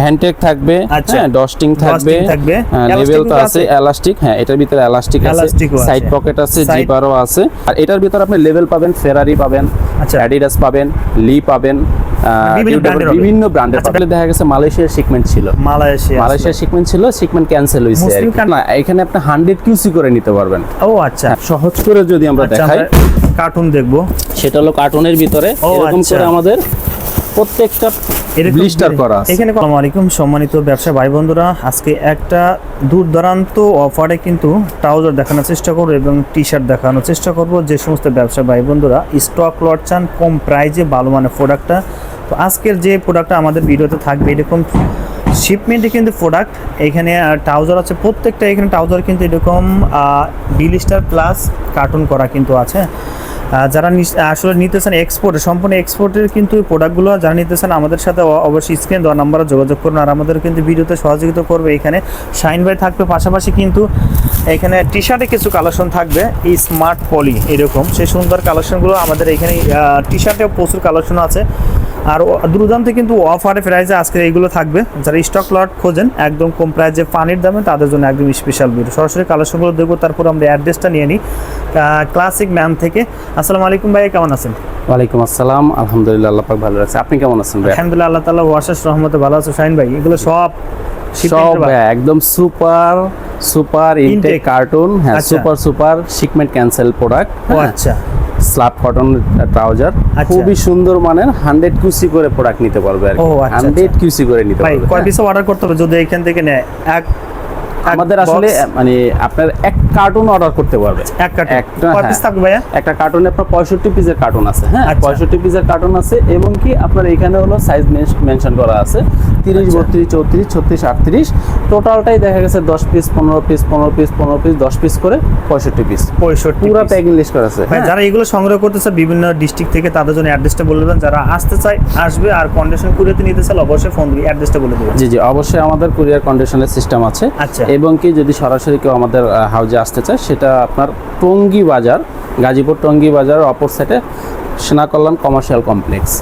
Hand tag থাকবে আচ্ছা। হ্যাঁ ডস্টিং থাকবে লেভেল তো আছে? এলাস্টিক হ্যাঁ এটার ভিতরে এলাস্টিক আছে। সাইড পকেট আছে জিপারও আছে আর এটার ভিতরে আপনি লেভেল পাবেন ফেরারি পাবেন আচ্ছা। অ্যাডিডাস পাবেন লি পাবেন বিভিন্ন ব্র্যান্ডের আচ্ছা। পাবেন দেখা গেছে মালয়েশিয়ার শিপমেন্ট ছিল মালয়েশিয়া মালয়েশিয়ার শিপমেন্ট ছিল শিপমেন্ট ক্যান্সেল হয়েছে না এখানে আপনি হান্ড্রেড কিউসি করে নিতে পারবেন ও আচ্ছা সহজ করে যদি আমরা আচ্ছা দেখাই কার্টুন দেখব সেটা হলো কার্টুনের ভিতরে এরকম আচ্ছা। করে আমাদের প্রত্যেকটা ব্লিস্টার করা এখানে আসসালামু আলাইকুম সম্মানিত ব্যবসা ভাই বন্ধুরা আজকে একটা দূর দূরান্ত অফারে কিন্তু ট্রাউজার দেখানোর চেষ্টা করব এবং টি শার্ট দেখানোর চেষ্টা করব। যে সমস্ত ব্যবসা ভাই বন্ধুরা স্টক লট চান কম প্রাইজে ভালো মানের প্রোডাক্টটা। তো আজকের যে প্রোডাক্টটা আমাদের ভিডিওতে থাকবে এরকম শিপমেন্টে কিন্তু প্রোডাক্ট। এখানে ট্রাউজার আছে প্রত্যেকটা এখানে ট্রাউজার কিন্তু এরকম বিলিস্টার প্লাস কার্টুন করা কিন্তু আছে। যারা আসলে নিতে চান এক্সপোর্ট সম্পূর্ণ এক্সপোর্টের কিন্তু প্রোডাক্টগুলো যারা নিতে চান আমাদের সাথে অবশ্যই স্ক্রিন দেওয়া নাম্বারে যোগাযোগ করুন। আর আমাদের কিন্তু ভিডিওতে সহযোগিতা করবে এখানে শাইন বাই থাকবে। পাশাপাশি কিন্তু এখানে টি শার্টে কিছু কালেকশন থাকবে, এই স্মার্ট পলি এরকম। সেই সুন্দর কালেকশনগুলো আমাদের এখানে টি শার্টেও প্রচুর কালেকশন আছে। আর দুর্দান্ত কিন্তু অফারে প্রাইজে আজকে এইগুলো থাকবে। যারা স্টক লট খোঁজেন একদম কম প্রাইজে পানির দামে তাদের জন্য একদম স্পেশাল ভিডিও সরাসরি কালেকশনগুলো দেখব তারপর আমরা অ্যাড্রেসটা নিয়ে নিই। ক্লাসিক ম্যাম থেকে। আসসালামু আলাইকুম ভাই কেমন আছেন? ওয়ালাইকুম আসসালাম। আলহামদুলিল্লাহ আল্লাহ পাক ভালো আছে। আপনি কেমন আছেন ভাই আলহামদুলিল্লাহ আল্লাহ তালা ওয়াশাস রহমতে ভালো আছে। শাহিন ভাই এগুলো সব সব একদম সুপার সুপার ইনটেক কার্টুন হ্যাঁ। Super super shipment cancel product ও আচ্ছা। Slab cotton trouser. আচ্ছা। খুবই সুন্দর মানের হান্ড্রেড কিউসি করে প্রোডাক্ট নিতে পারবে আর ও, আচ্ছা, হান্ড্রেড কিউসি করে নিতে পারবে। কয় হ্যাঁ। পিস অর্ডার করতে হবে? যদি এখান থেকে নেয় এক আমাদের আসলে মানে আপনার এক কার্টুন অর্ডার করতে পারবে এক কার্টন একটা, কয় হ্যাঁ। পিস থাকবে ভাইয়া একটা কার্টুনে আপনার পঁয়ষট্টি পিসের কার্টুন আছে হ্যাঁ আচ্ছা। পঁয়ষট্টি পিসের কার্টুন আছে এবং কি আপনার এখানে হলো সাইজ মেনশন করা আছে তিরিশ আচ্ছা। বত্রিশ চৌত্রিশ ছত্রিশ আটত্রিশ টোটালটাই দেখা গেছে দশ পিস পনেরো পিস পনেরো পিস পনেরো পিস দশ পিস করে পঁয়ষট্টি পিস পঁয়ষট্টি পুরো। প্যাকিং লিস্ট করা আছে ভাই হ্যাঁ। যারা এগুলো সংগ্রহ করতেছে বিভিন্ন ডিস্ট্রিক্ট থেকে তাদের জন্য অ্যাড্রেসটা বলে দেবেন যারা আসতে চায় আসবে আর কন্ডিশন কুরিয়াতে নিতে চাইলে অবশ্যই ফোন দিয়ে অ্যাড্রেসটা বলে দেবেন জি জি অবশ্যই আমাদের কুরিয়ার কন্ডিশনের সিস্টেম আছে আচ্ছা। এবং কি যদি সরাসরি কেউ আমাদের হাউজে আসতে চায়, সেটা আপনার টঙ্গি বাজার, গাজীপুর টঙ্গি বাজার অপর সাইডে সেনা কল্যাণ কমার্শিয়াল কমপ্লেক্স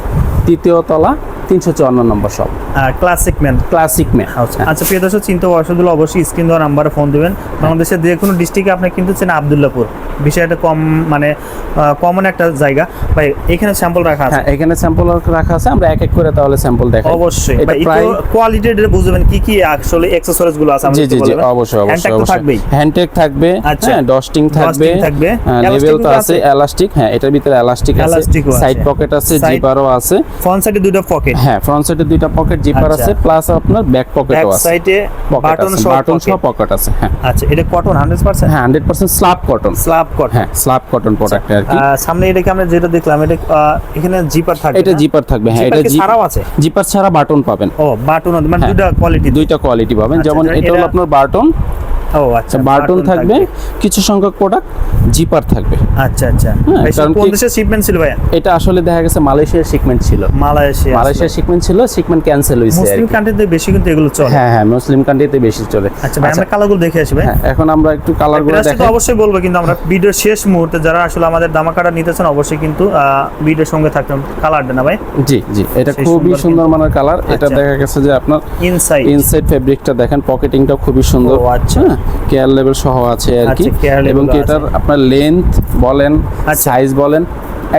তৃতীয় তলা তিনশো চুয়ান্ন নম্বর shop classic man classic may house আচ্ছা প্রিয় দর্শক চিন্তা অসুবিধা অবশ্যই স্ক্রিন দেওয়ার নাম্বারে ফোন দেবেন। বাংলাদেশের যে কোনো ডিস্ট্রিক্টে আপনি কিন্তু চেন আবদুল্লাপুর। বিষয়টা কম মানে কমন একটা জায়গা। ভাই এখানে স্যাম্পল রাখা আছে? হ্যাঁ এখানে স্যাম্পল রাখা আছে। আমরা এক এক করে তাহলে স্যাম্পল দেখাই। অবশ্যই। কোয়ালিটি বুঝবেন কি কি আসলে অ্যাকসেসরিজগুলো আছে জি জি জি? অবশ্যই অবশ্যই থাকবেই। হ্যান্ডটেক থাকবে আচ্ছা। হ্যাঁ ডস্টিং থাকবে Dusting থাকবে। লেভেল তো আছে আছে? এলাস্টিক হ্যাঁ এটার ভিতরে এলাস্টিক আছে। আছে। সাইড পকেট আছে। জিপারও আছে ফ্রন্ট সাইডে দুটো পকেট হ্যাঁ ফ্রন্ট সাইডে দুইটা পকেট জিপার। আছে প্লাস আপনার ব্যাক পকেটও আছে। সাইডে বাটন সহ বাটন সহ পকেট আছে হ্যাঁ। আচ্ছা এটা কটন 100% হ্যাঁ hundred percent slab cotton slab cotton হ্যাঁ স্ল্যাব কটন প্রোডাক্ট আর কি সামনে এটাকে আমরা যেটা দেখলাম এটা এখানে জিপার থাকবে এটা জিপার থাকবে হ্যাঁ এটা ছাড়াও আছে? জিপার ছাড়া বাটন পাবেন। ও বাটন মানে হ্যাঁ। দুটো কোয়ালিটি দুইটা কোয়ালিটি পাবেন। আচ্ছা, যেমন আচ্ছা, এটা হলো আপনার বাটন ও আচ্ছা বাটন থাকবে কিছু সংখ্যক প্রোডাক্ট জিপার থাকবে। আচ্ছা আচ্ছা। হ্যাঁ, কারণ কোন দেশের শিপমেন্ট ছিল ভাই এটা আসলে দেখা গেছে মালয়েশিয়ার শিপমেন্ট ছিল। মালয়েশিয়া মালয়েশিয়ার শিপমেন্ট ছিল শিপমেন্ট ক্যান্সেল হয়েছে মুসলিম। কান্ট্রিতে বেশি কিন্তু এগুলো চলে। হ্যাঁ হ্যাঁ মুসলিম কান্ট্রিতে বেশি চলে। আচ্ছা ভাই আচ্ছা, আমরা কালারগুলো দেখে আসি ভাই। হ্যাঁ এখন আমরা একটু কালারগুলো প্রাইসটা অবশ্যই বলব কিন্তু আমরা ভিডিওর শেষ মুহূর্তে যারা আসলে আমাদের দামাকাটা নিতেছেন অবশ্যই কিন্তু ভিডিওর সঙ্গে থাকবেন কালারটা না ভাই? জি জি এটা খুবই সুন্দর মানের কালার এটা আচ্ছা। দেখা গেছে যে আপনার ইনসাইড ইনসাইড ফেব্রিকটা দেখেন পকেটিংটা খুবই সুন্দর। আচ্ছা। কেয়ার লেভেল সহ আছে আর কি। আচ্ছা, এবং কি এটার আপনার লেন্থ বলেন আচ্ছা। সাইজ বলেন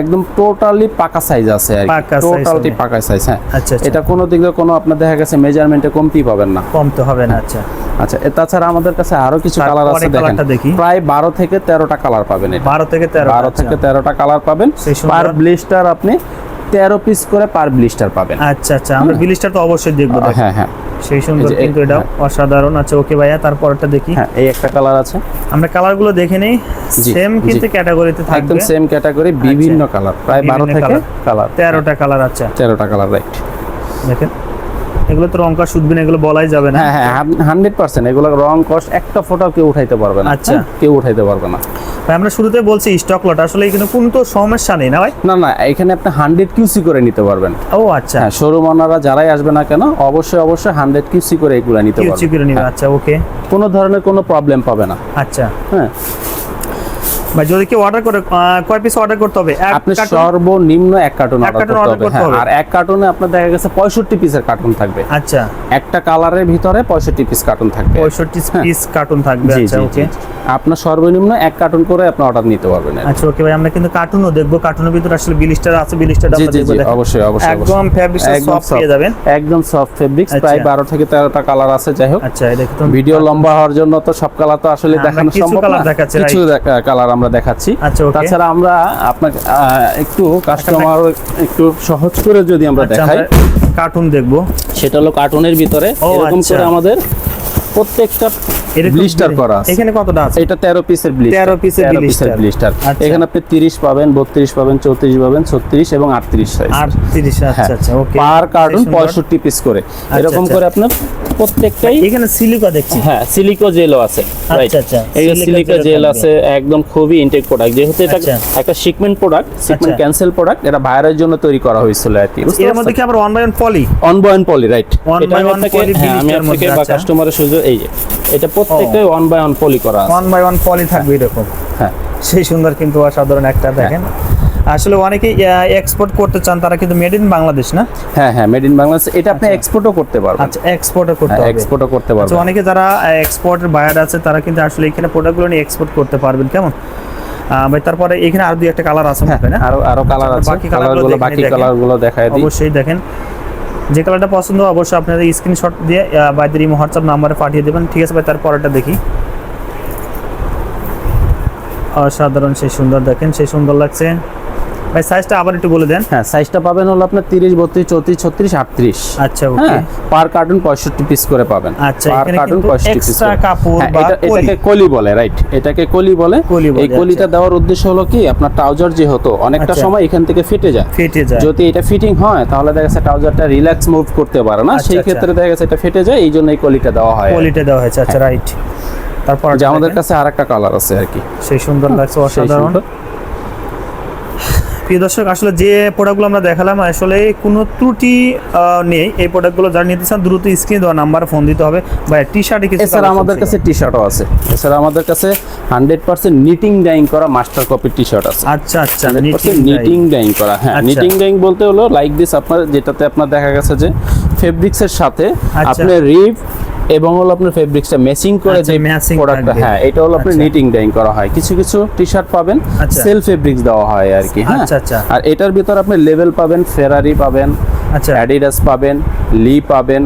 একদম টোটালি পাকা সাইজ আছে আর টোটালি পাকা সাইজ হ্যাঁ। আচ্ছা আচ্ছা। এটা কোনো দিক দিয়ে কোনো আপনার দেখা গেছে মেজারমেন্টে কমতি পাবেন না। কম তো হবে না আচ্ছা। আচ্ছা তাছাড়া আমাদের কাছে আরও কিছু কালার আছে দেখেন। দেখি। প্রায় বারো থেকে তেরোটা কালার পাবেন বারো থেকে তেরো বারো থেকে তেরোটা কালার পাবেন। পার ব্লিস্টার আপনি তেরো পিস করে পার ব্লিস্টার পাবেন। আচ্ছা আচ্ছা। আমরা। বিলিশটা তো অবশ্যই দেখব হ্যাঁ হ্যাঁ। সেই সুন্দর কিন্তু এটা অসাধারণ আচ্ছা ওকে ভাইয়া তারপরটা দেখি। হ্যাঁ এই একটা কালার আছে। আমরা কালারগুলো দেখে নেই। সেম কিন্তু ক্যাটাগরিতে একদম সেম ক্যাটাগরি বিভিন্ন কালার প্রায় বারো বিভিন্ন থেকে কালার তেরোটা কালার আচ্ছা তেরোটা কালার রাইট দেখেন। এগুলো তো রংকা শুধবে না এগুলো বলাই যাবে না। হ্যাঁ হ্যাঁ হান্ড্রেড পার্সেন্ট এগুলো রং কস্ট একটা ফোটাও কেউ উঠাইতে পারবে না। আচ্ছা। কেউ উঠাইতে পারবে না। ভাই আমরা শুরুতে বলছি স্টক লট আসলে এখানে কোনো তো সমস্যা নেই না ভাই? না না এখানে আপনি হান্ড্রেড কিউসি করে নিতে পারবেন। ও আচ্ছা। হ্যাঁ শোরুম ওনারা যারাই আসবে না কেন অবশ্যই অবশ্যই হান্ড্রেড কিউসি করে এগুলো নিতে পারবেন। কিউসি করে নিবে হ্যাঁ, আচ্ছা ওকে কোনো ধরনের কোনো প্রবলেম পাবে না। আচ্ছা। হ্যাঁ। ভাই যদি কেউ অর্ডার করে কয় পিস অর্ডার করতে হবে? আপনি সর্বনিম্ন এক কার্টুন অর্ডার করতে হবে। হ্যাঁ। আর এক কার্টুনে আপনার দেখা গেছে পঁয়ষট্টি পিসের কার্টুন থাকবে। আচ্ছা। একটা কালারের ভিতরে পঁয়ষট্টি পিস কার্টুন থাকবে। পঁয়ষট্টি পিস কার্টুন থাকবে। আচ্ছা ওকে আপনার সর্বনিম্ন এক কার্টুন করে আপনি অর্ডার নিতে পারবেন আচ্ছা ওকে ভাই আমরা কিন্তু কার্টুনও দেখব। কার্টুনের ভিতরে আসলে বিলিস্টার আছে বিলিস্টার জি জি জি অবশ্যই অবশ্যই একদম। সফট। পেয়ে যাবেন। একদম সফট ফেব্রিক্স আচ্ছা। প্রায় বারো থেকে তেরোটা কালার আছে যাই হোক। আচ্ছা কিন্তু ভিডিও লম্বা হওয়ার জন্য তো সব কালার তো আসলে হ্যাঁ, দেখানো কিছু সম্ভব না। দেখাচ্ছি, কিছু কালার আমরা দেখাচ্ছি। আচ্ছা, তাছাড়া আমরা আপনাকে আহ, একটু কাস্টমার একটু সহজ করে যদি আমরা আচ্ছা দেখাই। কার্টুন দেখব। সেটা হলো কার্টুনের ভিতরে। এরকম আচ্ছা। করে আমাদের প্রত্যেকটা ব্লিস্টার করা এখানে কতটা আছে? এটা তেরো পিসের ব্লিস্টার। 13 পিসের ব্লিস্টার। আচ্ছা। এখানে আপনি তিরিশ পাবেন বত্রিশ পাবেন চৌত্রিশ পাবেন ছত্রিশ এবং আটত্রিশ সাইজ আটত্রিশ আচ্ছা আচ্ছা ওকে। পার কার্টুন সুন্দর। পিস করে। এরকম আচ্ছা। করে আপনার প্রত্যেকটাই এখানে সিলিকা দেখছি। হ্যাঁ সিলিকো জেলও আছে রাইট আচ্ছা, এই সিলিকো জেল আছে একদম খুবই ইনটেক প্রোডাক্ট যেহেতু এটা আচ্ছা। একটা shipment product shipment. Cancel product এটা ভাইরাল জন্য তৈরি করা হয়েছিল আর কি বুঝতে এর মধ্যে কি আবার ওয়ান বাই ওয়ান পলি অনবয়ন পলি রাইট আমি poly হ্যাঁ আমি আপনাকে বা আচ্ছা। কাস্টমারের সুযোগ এই যে এটা প্রত্যেকটাই ওয়ান বাই ওয়ান পলি করা ওয়ান বাই ওয়ান পলি থাকবে এরকম। হ্যাঁ। সেই সুন্দর কিন্তু অসাধারণ একটা দেখেন। আসলে অনেকে এক্সপোর্ট করতে চান তারা কিন্তু মেড ইন বাংলাদেশ না? হ্যাঁ হ্যাঁ মেড ইন বাংলাদেশ এটা আপনি এক্সপোর্টও করতে পারবেন। আচ্ছা এক্সপোর্টও করতে হ্যাঁ হবে। এক্সপোর্টও করতে আচ্ছা পারবেন অনেকে যারা এক্সপোর্টের বায়ার আছে তারা কিন্তু আসলে এখানে প্রোডাক্টগুলো নিয়ে এক্সপোর্ট করতে পারবেন কেমন? ভাই তারপরে এখানে আর দুই একটা কালার আছে হয় না? আরও আরও কালার আছে। বাকি কালারগুলো বাকি। কালারগুলো দেখায় দিই। অবশ্যই দেখেন। যে কালারটা পছন্দ অবশ্যই আপনাদের স্ক্রিনশট দিয়ে বাইদের ইমো হোয়াটসঅ্যাপ নাম্বারে পাঠিয়ে দেবেন। ঠিক আছে ভাই তার পরেরটা দেখি। অসাধারণ, সেই সুন্দর দেখেন, সেই সুন্দর লাগছে। ভাই সাইজটা আবার একটু বলে দেন। হ্যাঁ সাইজটা পাবেন হলো আপনার তিরিশ বত্রিশ চৌত্রিশ ছত্রিশ আটত্রিশ। আচ্ছা ওকে হ্যাঁ পার কার্টুন পঁয়ষট্টি পিস করে পাবেন। আচ্ছা, পার কার্টুন কিন্তু পঁয়ষট্টি পিস extra কাপড় বা এটাকে কলি বলে রাইট এটাকে কলি বলে। এই কলিটা আচ্ছা। দেওয়ার উদ্দেশ্য হলো কি? আপনার ট্রাউজার যে হতো অনেকটা আচ্ছা। সময় এখান থেকে ফেটে যায়। ফেটে যায়। যদি এটা ফিটিং হয় তাহলে দেখা যাচ্ছে ট্রাউজারটা রিল্যাক্স মুভ করতে পারে না। আচ্ছা, সেই। ক্ষেত্রে দেখা যাচ্ছে এটা ফেটে যায় এই জন্য এই কলিটা দেওয়া হয়। আর কি। কোয়ালিটি দেওয়া হয়েছে আচ্ছা রাইট তারপর যে আমাদের কাছে আরেকটা কালার আছে আর কি। সেই সুন্দর লাগছে অসাধারণ। প্রিয় দর্শক আসলে যে প্রোডাক্টগুলো আমরা দেখালাম আসলে কোনো ত্রুটি নেই। এই প্রোডাক্টগুলো যারা নিতে চান দ্রুত স্ক্রিনে দেওয়া নাম্বারে ফোন দিতে হবে। বা টি শার্টে কিছু এছাড়া আমাদের কাছে টি শার্টও আছে। এছাড়া আমাদের কাছে হান্ড্রেড পার্সেন্ট নিটিং ডাইং করা মাস্টার কপি টি শার্ট আছে। আচ্ছা আচ্ছা নিটিং ডাইং করা। হ্যাঁ আচ্ছা। নিটিং ডাইং বলতে হলো লাইক দিস আপনার যেটাতে আপনার দেখা গেছে যে ফেব্রিক্সের সাথে আচ্ছা। আপনি রিপ এবং হলো আপনার ফেব্রিক্সটা ম্যাচিং করে আচ্ছা, যে প্রোডাক্টটা হ্যাঁ এটা হলো আপনার আচ্ছা। নিটিং ডাইং করা হয়। কিছু কিছু টি শার্ট পাবেন সেলফ সেল ফেব্রিক্স দেওয়া হয় আর কি হ্যাঁ। আচ্ছা, আচ্ছা। আর এটার ভিতর আপনি লেভেল পাবেন ফেরারি পাবেন আচ্ছা। অ্যাডিডাস পাবেন লি পাবেন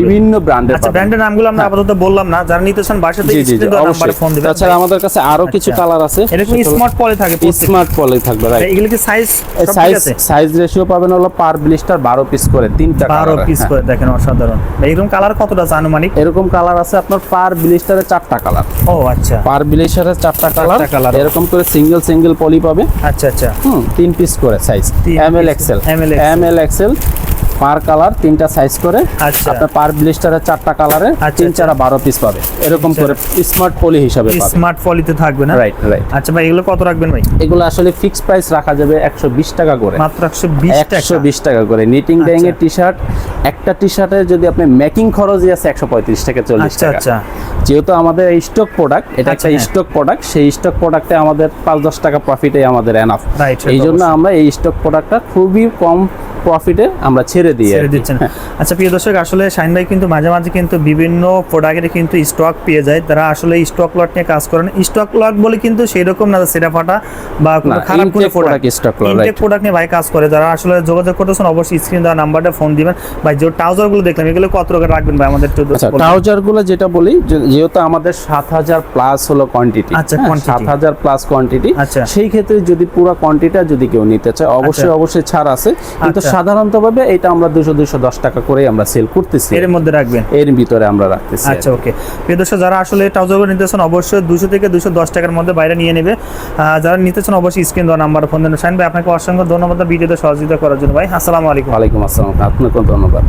বিভিন্ন ব্র্যান্ডের আচ্ছা ব্র্যান্ডের নামগুলো আমরা আপাতত বললাম না। যারা নিতে চান নাম্বারে ফোন দিবেন। তাছাড়া আমাদের কাছে আরও কিছু আচ্ছা। কালার আছে এরকম স্মার্ট পলে থাকে স্মার্ট পলি থাকবে রাইট এগুলো কি সাইজ সাইজ সাইজ রেশিও পাবেন হলো পার ব্লিস্টার বারো পিস করে তিনটা বারো colour, পিস হ্যাঁ। করে দেখেন অসাধারণ। এইরকম কালার কতটা আনুমানিক? এরকম কালার আছে আপনার পার ব্লিস্টারে চারটা কালার ও আচ্ছা। পার ব্লিস্টারে চারটা কালার। এরকম করে সিঙ্গেল সিঙ্গেল পলি পাবে। আচ্ছা আচ্ছা। হুম তিন পিস করে size M L XL M L XL per colour তিনটা সাইজ করে। আচ্ছা। আপনার পার ব্লিস্টারে চারটা কালারে আচ্ছা, তিন আচ্ছা। চারা বারো পিস পাবে। এরকম করে স্মার্ট পলি হিসাবে স্মার্ট পলিতে থাকবে না? রাইট রাইট আচ্ছা ভাই এগুলো কত রাখবেন ভাই? এগুলো আসলে ফিক্স প্রাইস রাখা যাবে একশো বিশ টাকা করে। মাত্র একশো বিশ টাকা। একশো বিশ টাকা করে। নিটিং ডাইং এর। টি শার্ট একটা টি শার্টে যদি আপনি মেকিং খরচই আছে একশো পঁয়ত্রিশ টাকা চল্লিশ আচ্ছা টাকা। যেহেতু আমাদের স্টক প্রোডাক্ট এটা একটা। স্টক প্রোডাক্ট সেই স্টক প্রোডাক্টে আমাদের পাঁচ দশ টাকা প্রফিটে আমাদের এনাফ এই জন্য আমরা এই স্টক প্রোডাক্টটা খুবই কম প্রফিটে আমরা ছেড়ে দিই ছেড়ে দিচ্ছেন হ্যাঁ। আচ্ছা প্রিয় দর্শক আসলে শাইন ভাই কিন্তু মাঝে মাঝে কিন্তু বিভিন্ন প্রোডাক্টের কিন্তু স্টক পেয়ে যায় তারা আসলে স্টক লট নিয়ে কাজ করেন স্টক লট বলে কিন্তু সেই রকম না সেটা ফাটা বা খারাপ কোনো product stock lot, intact product নিয়ে ভাই কাজ করে যারা আসলে যোগাযোগ করতেছেন অবশ্যই স্ক্রিন দেওয়া নাম্বারটা ফোন দিবেন ভাই যে দেখলাম এগুলো কত টাকা রাখবেন ভাই আমাদের আচ্ছা যেটা বলি যেহেতু আমাদের সাত হাজার প্লাস হলো কোয়ান্টিটি আচ্ছা, quantity। সাত হাজার প্লাস কোয়ান্টিটি আচ্ছা। সেই ক্ষেত্রে যদি পুরো কোয়ান্টিটিটা যদি কেউ নিতে চায় অবশ্যই আচ্ছা। অবশ্যই ছাড় আছে কিন্তু আচ্ছা। সাধারণত ভাবে এটা আমরা দুশো দুশো দশ টাকা করেই আমরা সেল করতেছি। এর মধ্যে রাখবেন? এর ভিতরে আমরা রাখতেছি আচ্ছা ওকে প্রিয় দর্শক যারা আসলে ট্রাউজারগুলো নিতে চান অবশ্যই দুশো থেকে দুশো দশ টাকার মধ্যে বাইরে নিয়ে নেবে। যারা নিতে চান অবশ্যই স্ক্রিন দেওয়া নাম্বার ফোন দেন। সাইন ভাই আপনাকে অসংখ্য ধন্যবাদ। ভিডিওতে সহযোগিতা করার জন্য। ভাই আসসালামু আলাইকুম। ওয়ালাইকুম আসসালাম। আপনাকে ধন্যবাদ।